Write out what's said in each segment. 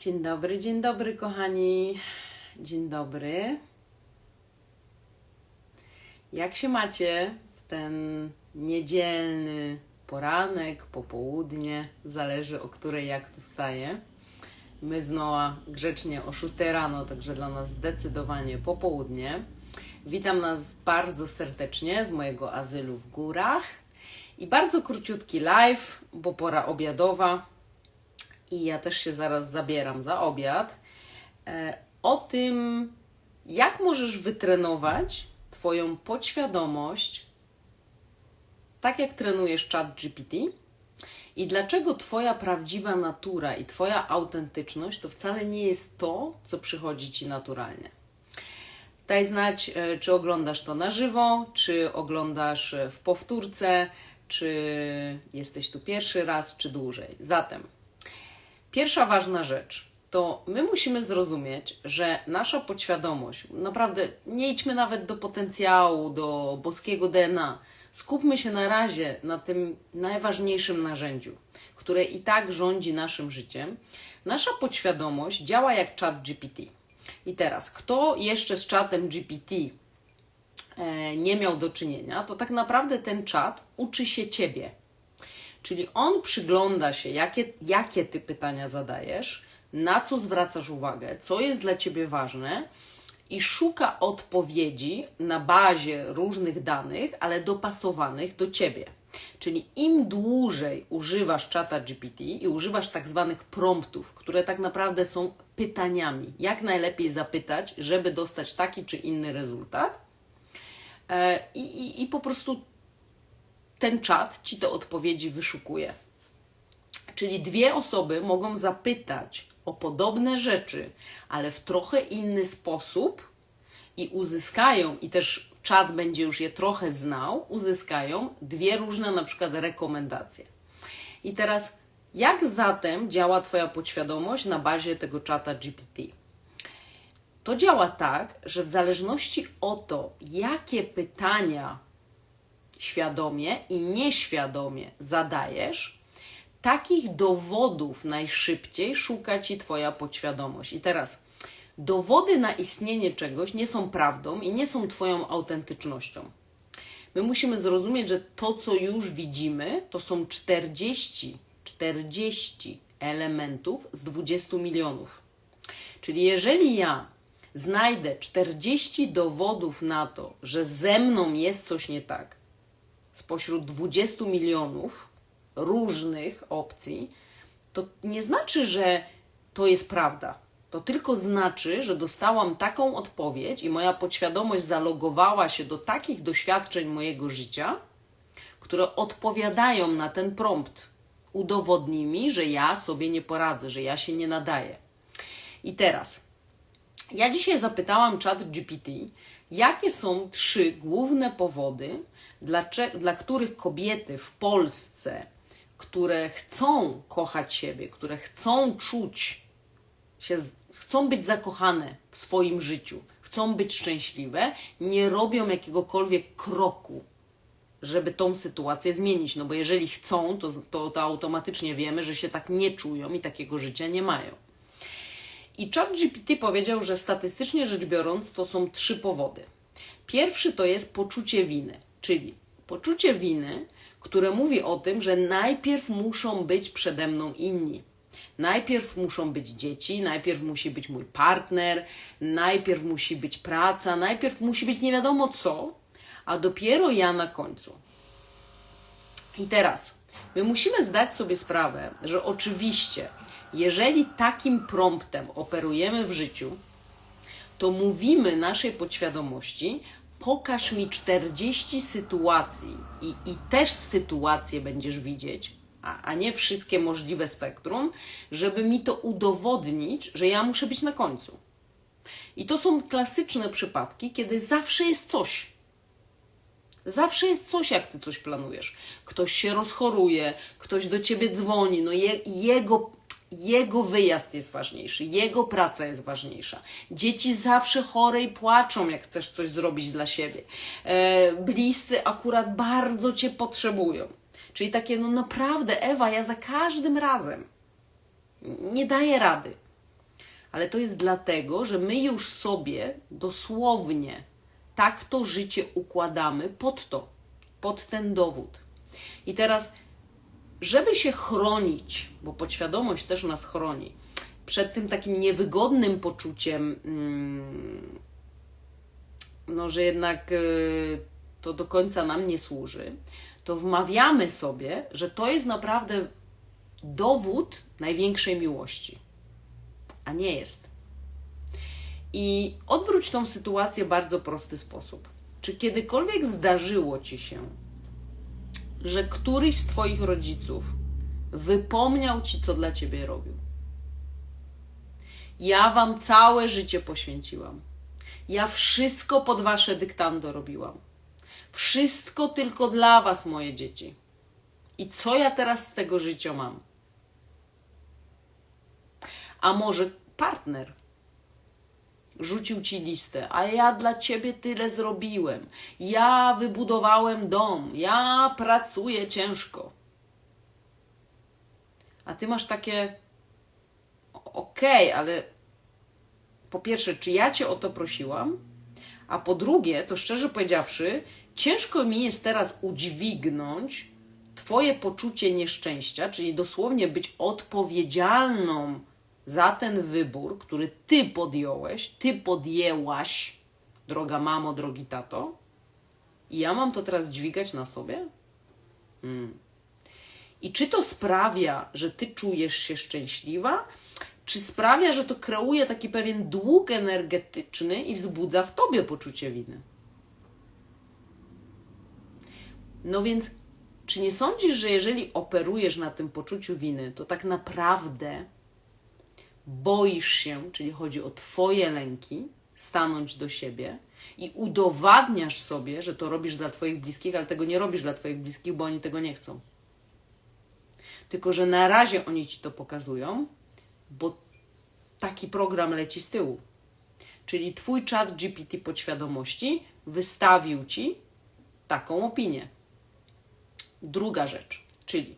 Dzień dobry, dzień dobry, kochani. Dzień dobry. Jak się macie w ten niedzielny poranek, popołudnie? Zależy o której jak tu wstaje. My znowu grzecznie o 6 rano, także dla nas zdecydowanie popołudnie. Witam nas bardzo serdecznie z mojego azylu w górach. I bardzo króciutki live, bo pora obiadowa i ja też się zaraz zabieram za obiad, e, o tym, jak możesz wytrenować Twoją podświadomość, tak jak trenujesz chat GPT, i dlaczego Twoja prawdziwa natura i Twoja autentyczność to wcale nie jest to, co przychodzi Ci naturalnie. Daj znać, e, czy oglądasz to na żywo, czy oglądasz e, w powtórce, czy jesteś tu pierwszy raz, czy dłużej. Zatem, Pierwsza ważna rzecz to my musimy zrozumieć, że nasza podświadomość, naprawdę nie idźmy nawet do potencjału, do boskiego DNA. Skupmy się na razie na tym najważniejszym narzędziu, które i tak rządzi naszym życiem. Nasza podświadomość działa jak czat GPT. I teraz, kto jeszcze z czatem GPT e, nie miał do czynienia, to tak naprawdę ten czat uczy się ciebie. Czyli on przygląda się, jakie, jakie ty pytania zadajesz, na co zwracasz uwagę, co jest dla ciebie ważne i szuka odpowiedzi na bazie różnych danych, ale dopasowanych do ciebie. Czyli im dłużej używasz czata GPT i używasz tak zwanych promptów, które tak naprawdę są pytaniami, jak najlepiej zapytać, żeby dostać taki czy inny rezultat, e, i, i, i po prostu ten czat ci te odpowiedzi wyszukuje. Czyli dwie osoby mogą zapytać o podobne rzeczy, ale w trochę inny sposób i uzyskają, i też czat będzie już je trochę znał, uzyskają dwie różne na przykład rekomendacje. I teraz, jak zatem działa Twoja podświadomość na bazie tego czata GPT? To działa tak, że w zależności o to, jakie pytania świadomie i nieświadomie zadajesz, takich dowodów najszybciej szuka ci Twoja podświadomość. I teraz, dowody na istnienie czegoś nie są prawdą i nie są Twoją autentycznością. My musimy zrozumieć, że to, co już widzimy, to są 40, 40 elementów z 20 milionów. Czyli jeżeli ja znajdę 40 dowodów na to, że ze mną jest coś nie tak, spośród 20 milionów różnych opcji, to nie znaczy, że to jest prawda. To tylko znaczy, że dostałam taką odpowiedź i moja podświadomość zalogowała się do takich doświadczeń mojego życia, które odpowiadają na ten prompt. Udowodnij mi, że ja sobie nie poradzę, że ja się nie nadaję. I teraz, ja dzisiaj zapytałam Chat GPT, jakie są trzy główne powody, dla, dla których kobiety w Polsce, które chcą kochać siebie, które chcą czuć się, chcą być zakochane w swoim życiu, chcą być szczęśliwe, nie robią jakiegokolwiek kroku, żeby tą sytuację zmienić. No bo jeżeli chcą, to, to, to automatycznie wiemy, że się tak nie czują i takiego życia nie mają. I ChatGPT powiedział, że statystycznie rzecz biorąc, to są trzy powody. Pierwszy to jest poczucie winy. Czyli poczucie winy, które mówi o tym, że najpierw muszą być przede mną inni. Najpierw muszą być dzieci, najpierw musi być mój partner, najpierw musi być praca, najpierw musi być nie wiadomo co, a dopiero ja na końcu. I teraz my musimy zdać sobie sprawę, że oczywiście, jeżeli takim promptem operujemy w życiu, to mówimy naszej podświadomości, pokaż mi 40 sytuacji i, i też sytuacje będziesz widzieć, a, a nie wszystkie możliwe spektrum, żeby mi to udowodnić, że ja muszę być na końcu. I to są klasyczne przypadki, kiedy zawsze jest coś. Zawsze jest coś, jak ty coś planujesz. Ktoś się rozchoruje, ktoś do ciebie dzwoni, no je, jego jego wyjazd jest ważniejszy, jego praca jest ważniejsza. Dzieci zawsze chore i płaczą, jak chcesz coś zrobić dla siebie. E, bliscy akurat bardzo cię potrzebują. Czyli takie, no naprawdę, Ewa, ja za każdym razem nie daję rady. Ale to jest dlatego, że my już sobie dosłownie tak to życie układamy pod to, pod ten dowód. I teraz, żeby się chronić, bo podświadomość też nas chroni, przed tym takim niewygodnym poczuciem, mm, no, że jednak y, to do końca nam nie służy, to wmawiamy sobie, że to jest naprawdę dowód największej miłości. A nie jest. I odwróć tą sytuację w bardzo prosty sposób. Czy kiedykolwiek zdarzyło ci się, że któryś z Twoich rodziców wypomniał ci, co dla ciebie robił? Ja Wam całe życie poświęciłam. Ja wszystko pod Wasze dyktando robiłam. Wszystko tylko dla Was, moje dzieci. I co ja teraz z tego życia mam? A może partner rzucił ci listę, a ja dla ciebie tyle zrobiłem. Ja wybudowałem dom, ja pracuję ciężko. A ty masz takie okej, okay, ale po pierwsze, czy ja cię o to prosiłam? A po drugie, to szczerze powiedziawszy, ciężko mi jest teraz udźwignąć Twoje poczucie nieszczęścia, czyli dosłownie być odpowiedzialną za ten wybór, który Ty podjąłeś, Ty podjęłaś, droga mamo, drogi tato, i ja mam to teraz dźwigać na sobie? Hmm. I czy to sprawia, że Ty czujesz się szczęśliwa, czy sprawia, że to kreuje taki pewien dług energetyczny i wzbudza w Tobie poczucie winy? No więc, czy nie sądzisz, że jeżeli operujesz na tym poczuciu winy, to tak naprawdę boisz się, czyli chodzi o Twoje lęki, stanąć do siebie i udowadniasz sobie, że to robisz dla Twoich bliskich, ale tego nie robisz dla Twoich bliskich, bo oni tego nie chcą. Tylko, że na razie oni ci to pokazują, bo taki program leci z tyłu. Czyli Twój czat GPT podświadomości wystawił ci taką opinię. Druga rzecz, czyli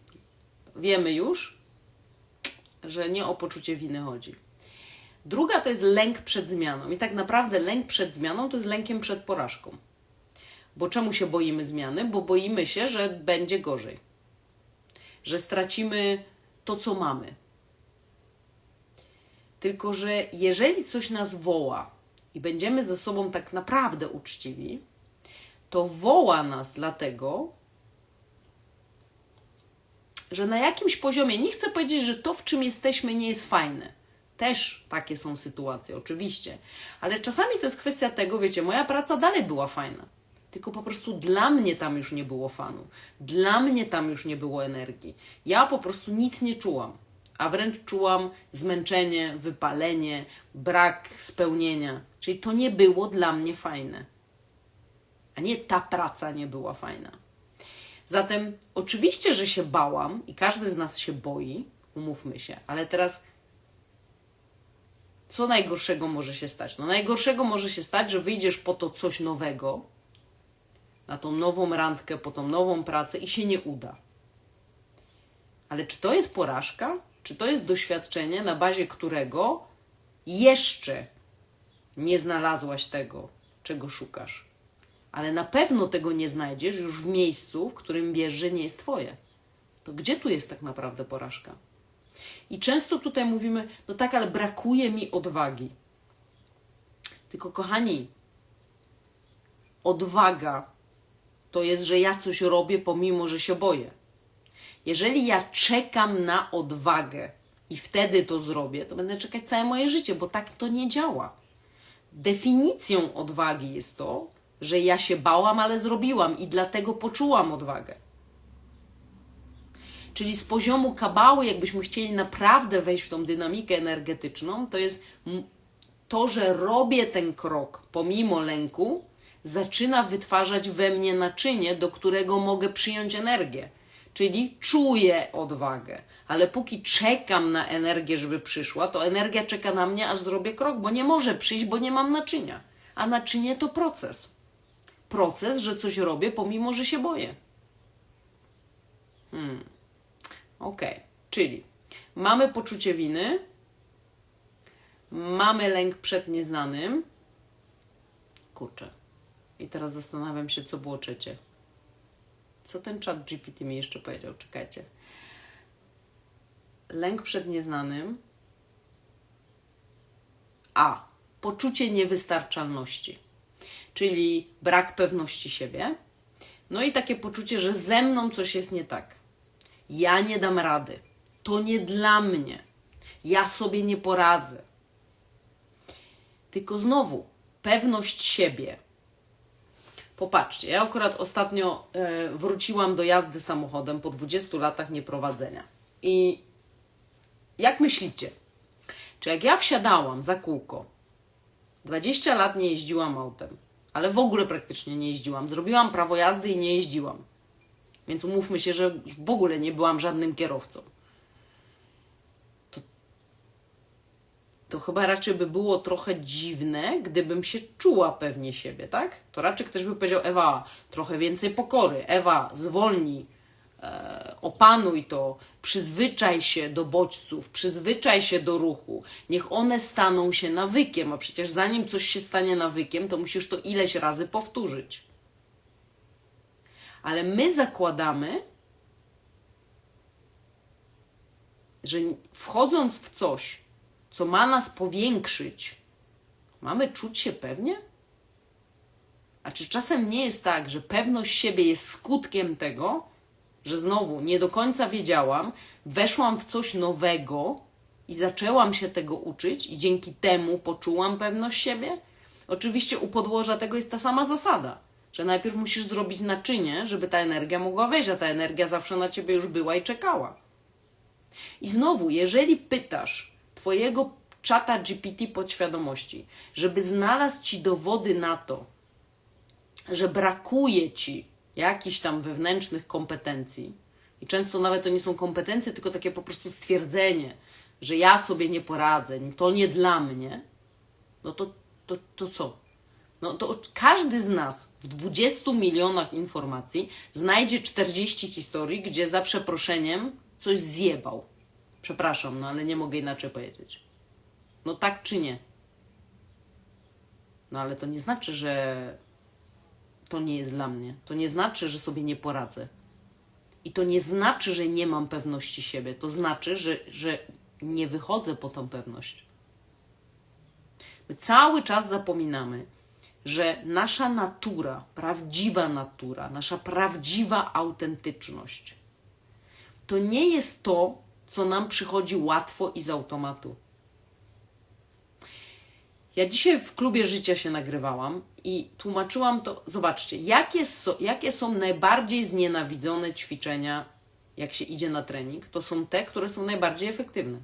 wiemy już, że nie o poczucie winy chodzi. Druga to jest lęk przed zmianą. I tak naprawdę lęk przed zmianą to jest lękiem przed porażką. Bo czemu się boimy zmiany? Bo boimy się, że będzie gorzej. Że stracimy to, co mamy. Tylko, że jeżeli coś nas woła i będziemy ze sobą tak naprawdę uczciwi, to woła nas dlatego, że na jakimś poziomie, nie chcę powiedzieć, że to, w czym jesteśmy, nie jest fajne. Też takie są sytuacje, oczywiście. Ale czasami to jest kwestia tego, wiecie, moja praca dalej była fajna. Tylko po prostu dla mnie tam już nie było fanu. Dla mnie tam już nie było energii. Ja po prostu nic nie czułam. A wręcz czułam zmęczenie, wypalenie, brak spełnienia. Czyli to nie było dla mnie fajne. A nie ta praca nie była fajna. Zatem oczywiście, że się bałam i każdy z nas się boi, umówmy się, ale teraz co najgorszego może się stać? No najgorszego może się stać, że wyjdziesz po to coś nowego, na tą nową randkę, po tą nową pracę i się nie uda. Ale czy to jest porażka? Czy to jest doświadczenie, na bazie którego jeszcze nie znalazłaś tego, czego szukasz? Ale na pewno tego nie znajdziesz już w miejscu, w którym wiesz, że nie jest Twoje. To gdzie tu jest tak naprawdę porażka? I często tutaj mówimy, no tak, ale brakuje mi odwagi. Tylko kochani, odwaga to jest, że ja coś robię, pomimo że się boję. Jeżeli ja czekam na odwagę i wtedy to zrobię, to będę czekać całe moje życie, bo tak to nie działa. Definicją odwagi jest to, że ja się bałam, ale zrobiłam i dlatego poczułam odwagę. Czyli z poziomu kabały, jakbyśmy chcieli naprawdę wejść w tą dynamikę energetyczną, to jest to, że robię ten krok pomimo lęku, zaczyna wytwarzać we mnie naczynie, do którego mogę przyjąć energię. Czyli czuję odwagę, ale póki czekam na energię, żeby przyszła, to energia czeka na mnie, aż zrobię krok, bo nie może przyjść, bo nie mam naczynia. A naczynie to proces proces, że coś robię, pomimo że się boję. Hmm. Ok, czyli mamy poczucie winy, mamy lęk przed nieznanym. Kurczę. I teraz zastanawiam się, co było trzecie. Co ten czat GPT mi jeszcze powiedział? Czekajcie. Lęk przed nieznanym. A. Poczucie niewystarczalności, czyli brak pewności siebie. No i takie poczucie, że ze mną coś jest nie tak. Ja nie dam rady. To nie dla mnie. Ja sobie nie poradzę. Tylko znowu, pewność siebie. Popatrzcie, ja akurat ostatnio e, wróciłam do jazdy samochodem po 20 latach nieprowadzenia. I jak myślicie, czy jak ja wsiadałam za kółko, 20 lat nie jeździłam autem, ale w ogóle praktycznie nie jeździłam. Zrobiłam prawo jazdy i nie jeździłam. Więc umówmy się, że w ogóle nie byłam żadnym kierowcą. To, to chyba raczej by było trochę dziwne, gdybym się czuła pewnie siebie, tak? To raczej ktoś by powiedział: Ewa, trochę więcej pokory, Ewa, zwolnij, opanuj to, przyzwyczaj się do bodźców, przyzwyczaj się do ruchu, niech one staną się nawykiem, a przecież zanim coś się stanie nawykiem, to musisz to ileś razy powtórzyć. Ale my zakładamy, że wchodząc w coś, co ma nas powiększyć, mamy czuć się pewnie? A czy czasem nie jest tak, że pewność siebie jest skutkiem tego, że znowu nie do końca wiedziałam, weszłam w coś nowego i zaczęłam się tego uczyć, i dzięki temu poczułam pewność siebie? Oczywiście u podłoża tego jest ta sama zasada, że najpierw musisz zrobić naczynie, żeby ta energia mogła wejść, a ta energia zawsze na ciebie już była i czekała. I znowu, jeżeli pytasz Twojego czata GPT podświadomości, żeby znalazł Ci dowody na to, że brakuje Ci jakichś tam wewnętrznych kompetencji, i często nawet to nie są kompetencje, tylko takie po prostu stwierdzenie, że ja sobie nie poradzę, to nie dla mnie, no to, to, to co? No to każdy z nas w 20 milionach informacji znajdzie 40 historii, gdzie za przeproszeniem coś zjebał. Przepraszam, no ale nie mogę inaczej powiedzieć. No tak czy nie? No ale to nie znaczy, że to nie jest dla mnie. To nie znaczy, że sobie nie poradzę. I to nie znaczy, że nie mam pewności siebie. To znaczy, że, że nie wychodzę po tą pewność. My cały czas zapominamy, że nasza natura, prawdziwa natura, nasza prawdziwa autentyczność, to nie jest to, co nam przychodzi łatwo i z automatu. Ja dzisiaj w klubie życia się nagrywałam i tłumaczyłam to. Zobaczcie, jakie, so, jakie są najbardziej znienawidzone ćwiczenia, jak się idzie na trening, to są te, które są najbardziej efektywne.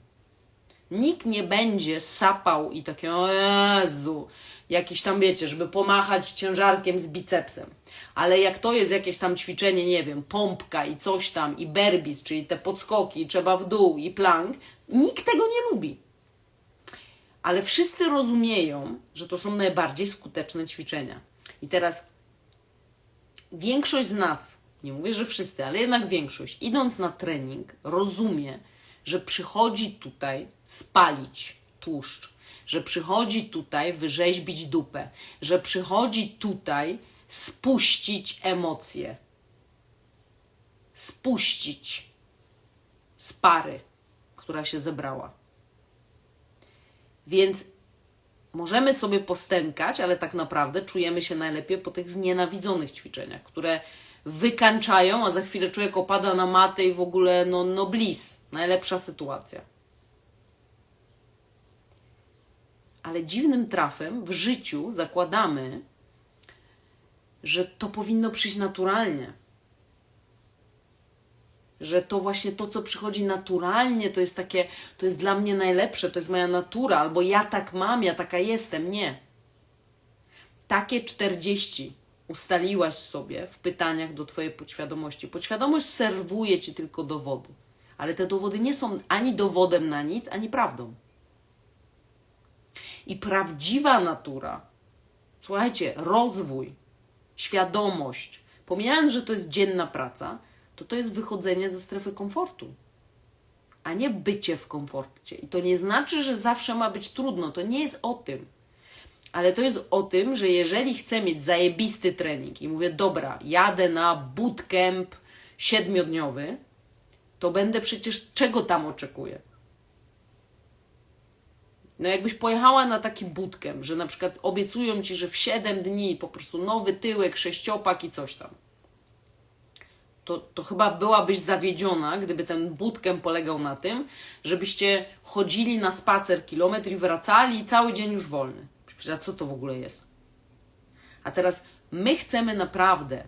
Nikt nie będzie sapał i takie, o Jezu, jakiś tam, wiecie, żeby pomachać ciężarkiem z bicepsem. Ale jak to jest jakieś tam ćwiczenie, nie wiem, pompka i coś tam, i berbis, czyli te podskoki, trzeba w dół i plank, nikt tego nie lubi. Ale wszyscy rozumieją, że to są najbardziej skuteczne ćwiczenia. I teraz większość z nas, nie mówię, że wszyscy, ale jednak większość, idąc na trening, rozumie, że przychodzi tutaj spalić tłuszcz, że przychodzi tutaj wyrzeźbić dupę, że przychodzi tutaj spuścić emocje. Spuścić z pary, która się zebrała. Więc możemy sobie postękać, ale tak naprawdę czujemy się najlepiej po tych znienawidzonych ćwiczeniach, które wykańczają, a za chwilę człowiek opada na matę i w ogóle no, no bliss. Najlepsza sytuacja. Ale dziwnym trafem w życiu zakładamy, że to powinno przyjść naturalnie. Że to właśnie to, co przychodzi naturalnie, to jest takie, to jest dla mnie najlepsze, to jest moja natura, albo ja tak mam, ja taka jestem. Nie. Takie 40 ustaliłaś sobie w pytaniach do Twojej podświadomości. Podświadomość serwuje Ci tylko dowody, ale te dowody nie są ani dowodem na nic, ani prawdą. I prawdziwa natura, słuchajcie, rozwój, świadomość, pomijając, że to jest dzienna praca, to to jest wychodzenie ze strefy komfortu. a nie bycie w komforcie. I to nie znaczy, że zawsze ma być trudno, to nie jest o tym. Ale to jest o tym, że jeżeli chcę mieć zajebisty trening i mówię, dobra, jadę na bootcamp siedmiodniowy, to będę przecież czego tam oczekuję? No jakbyś pojechała na taki bootcamp, że na przykład obiecują Ci, że w 7 dni po prostu nowy tyłek, sześciopak i coś tam. To, to chyba byłabyś zawiedziona, gdyby ten bootcamp polegał na tym, żebyście chodzili na spacer kilometr i wracali i cały dzień już wolny. A co to w ogóle jest? A teraz my chcemy naprawdę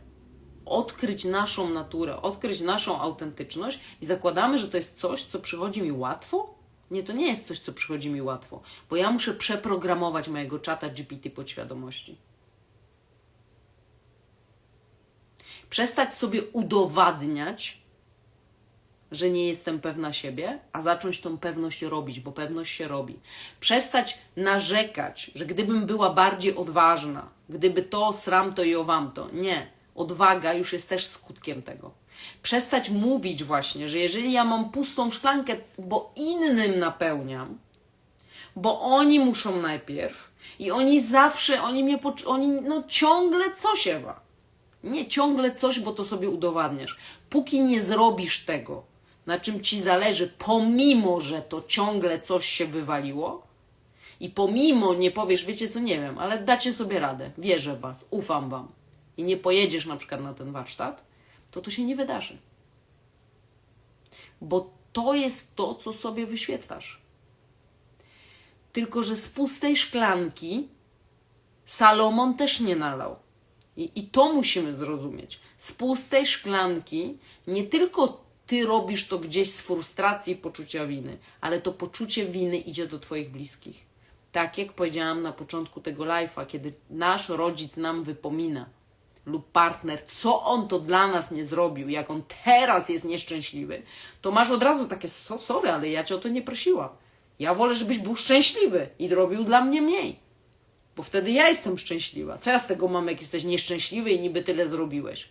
odkryć naszą naturę, odkryć naszą autentyczność i zakładamy, że to jest coś, co przychodzi mi łatwo? Nie, to nie jest coś, co przychodzi mi łatwo, bo ja muszę przeprogramować mojego czata GPT podświadomości. Przestać sobie udowadniać, że nie jestem pewna siebie, a zacząć tą pewność robić, bo pewność się robi. Przestać narzekać, że gdybym była bardziej odważna, gdyby to, sram to i owam to. Nie. Odwaga już jest też skutkiem tego. Przestać mówić właśnie, że jeżeli ja mam pustą szklankę, bo innym napełniam, bo oni muszą najpierw i oni zawsze, oni mnie, oni no ciągle coś Ewa. Nie ciągle coś, bo to sobie udowadniasz. Póki nie zrobisz tego, na czym ci zależy, pomimo, że to ciągle coś się wywaliło i pomimo nie powiesz, wiecie co, nie wiem, ale dacie sobie radę, wierzę w was, ufam wam i nie pojedziesz na przykład na ten warsztat, to to się nie wydarzy. Bo to jest to, co sobie wyświetlasz. Tylko, że z pustej szklanki Salomon też nie nalał. I, I to musimy zrozumieć. Z pustej szklanki nie tylko ty robisz to gdzieś z frustracji poczucia winy, ale to poczucie winy idzie do Twoich bliskich. Tak jak powiedziałam na początku tego live'a, kiedy nasz rodzic nam wypomina lub partner, co on to dla nas nie zrobił, jak on teraz jest nieszczęśliwy, to masz od razu takie, so, sorry, ale ja cię o to nie prosiłam. Ja wolę, żebyś był szczęśliwy i robił dla mnie mniej. Bo wtedy ja jestem szczęśliwa. Co ja z tego mam, jak jesteś nieszczęśliwy i niby tyle zrobiłeś?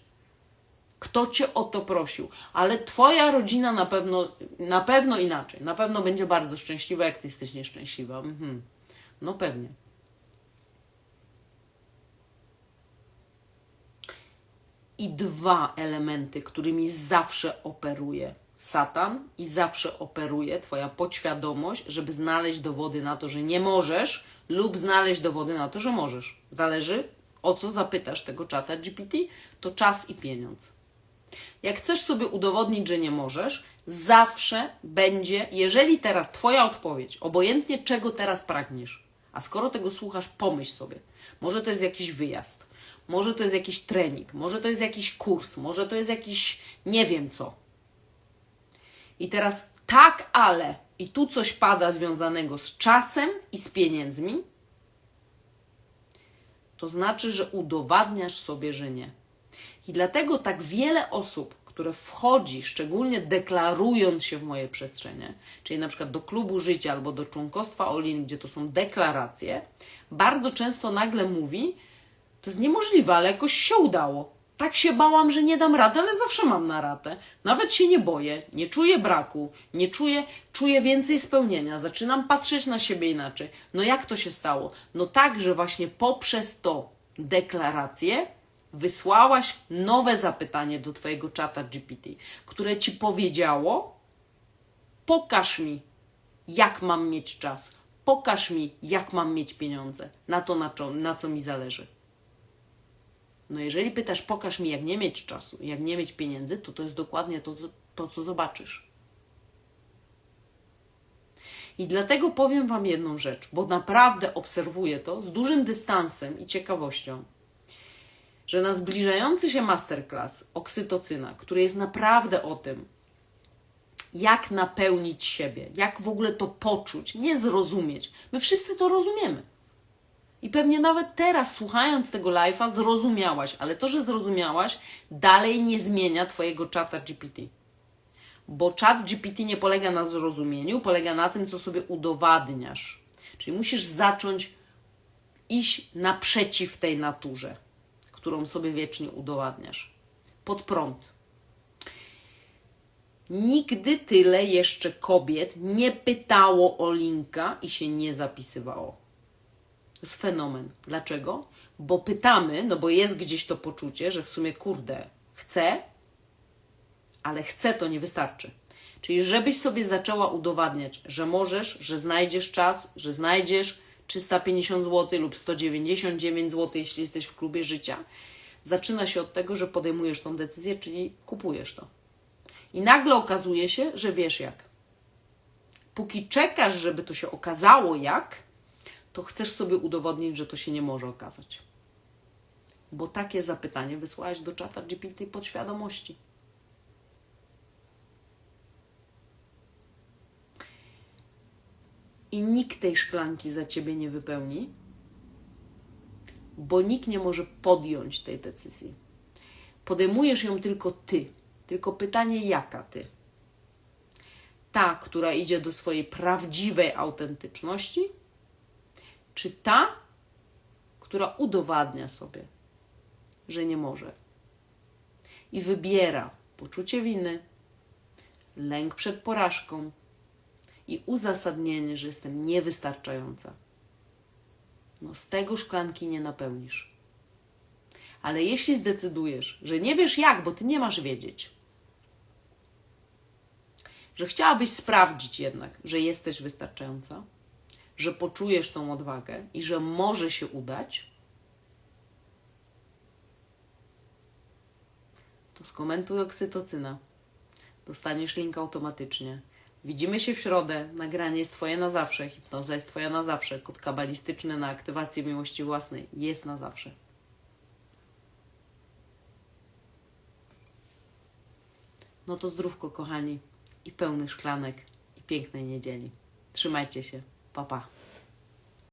Kto cię o to prosił? Ale twoja rodzina na pewno, na pewno inaczej. Na pewno będzie bardzo szczęśliwa, jak ty jesteś nieszczęśliwa. Mhm. No pewnie. I dwa elementy, którymi zawsze operuje Satan i zawsze operuje Twoja podświadomość, żeby znaleźć dowody na to, że nie możesz, lub znaleźć dowody na to, że możesz. Zależy, o co zapytasz tego czata GPT, to czas i pieniądz. Jak chcesz sobie udowodnić, że nie możesz, zawsze będzie, jeżeli teraz Twoja odpowiedź, obojętnie czego teraz pragniesz, a skoro tego słuchasz, pomyśl sobie, może to jest jakiś wyjazd, może to jest jakiś trening, może to jest jakiś kurs, może to jest jakiś nie wiem co. I teraz tak, ale i tu coś pada związanego z czasem i z pieniędzmi, to znaczy, że udowadniasz sobie, że nie. I dlatego tak wiele osób, które wchodzi, szczególnie deklarując się w moje przestrzenie, czyli na przykład do klubu życia albo do członkostwa Olin, gdzie to są deklaracje, bardzo często nagle mówi, to jest niemożliwe, ale jakoś się udało. Tak się bałam, że nie dam rady, ale zawsze mam na ratę. Nawet się nie boję, nie czuję braku, nie czuję, czuję więcej spełnienia, zaczynam patrzeć na siebie inaczej. No jak to się stało? No tak, że właśnie poprzez to deklarację wysłałaś nowe zapytanie do Twojego czata GPT, które Ci powiedziało: pokaż mi, jak mam mieć czas, pokaż mi, jak mam mieć pieniądze, na to, na co, na co mi zależy. No jeżeli pytasz, pokaż mi, jak nie mieć czasu, jak nie mieć pieniędzy, to to jest dokładnie to, to co zobaczysz. I dlatego powiem Wam jedną rzecz, bo naprawdę obserwuję to z dużym dystansem i ciekawością, że na zbliżający się masterclass oksytocyna, który jest naprawdę o tym, jak napełnić siebie, jak w ogóle to poczuć, nie zrozumieć. My wszyscy to rozumiemy. I pewnie nawet teraz, słuchając tego live'a, zrozumiałaś, ale to, że zrozumiałaś, dalej nie zmienia Twojego czata GPT. Bo czat GPT nie polega na zrozumieniu, polega na tym, co sobie udowadniasz. Czyli musisz zacząć iść naprzeciw tej naturze, którą sobie wiecznie udowadniasz. Pod prąd. Nigdy tyle jeszcze kobiet nie pytało o linka i się nie zapisywało. To jest fenomen. Dlaczego? Bo pytamy, no bo jest gdzieś to poczucie, że w sumie kurde, chcę, ale chcę to nie wystarczy. Czyli żebyś sobie zaczęła udowadniać, że możesz, że znajdziesz czas, że znajdziesz 350 zł lub 199 zł, jeśli jesteś w klubie życia, zaczyna się od tego, że podejmujesz tą decyzję, czyli kupujesz to. I nagle okazuje się, że wiesz jak. Póki czekasz, żeby to się okazało jak, to chcesz sobie udowodnić, że to się nie może okazać. Bo takie zapytanie wysłałaś do czata GPT podświadomości. I nikt tej szklanki za ciebie nie wypełni, bo nikt nie może podjąć tej decyzji. Podejmujesz ją tylko ty. Tylko pytanie, jaka ty? Ta, która idzie do swojej prawdziwej autentyczności, czy ta, która udowadnia sobie, że nie może i wybiera poczucie winy, lęk przed porażką i uzasadnienie, że jestem niewystarczająca. No, z tego szklanki nie napełnisz. Ale jeśli zdecydujesz, że nie wiesz jak, bo ty nie masz wiedzieć, że chciałabyś sprawdzić jednak, że jesteś wystarczająca, że poczujesz tą odwagę i że może się udać, to skomentuj oksytocyna. Dostaniesz link automatycznie. Widzimy się w środę. Nagranie jest Twoje na zawsze. Hipnoza jest Twoja na zawsze. Kod kabalistyczny na aktywację miłości własnej jest na zawsze. No to zdrówko, kochani. I pełnych szklanek. I pięknej niedzieli. Trzymajcie się. papá.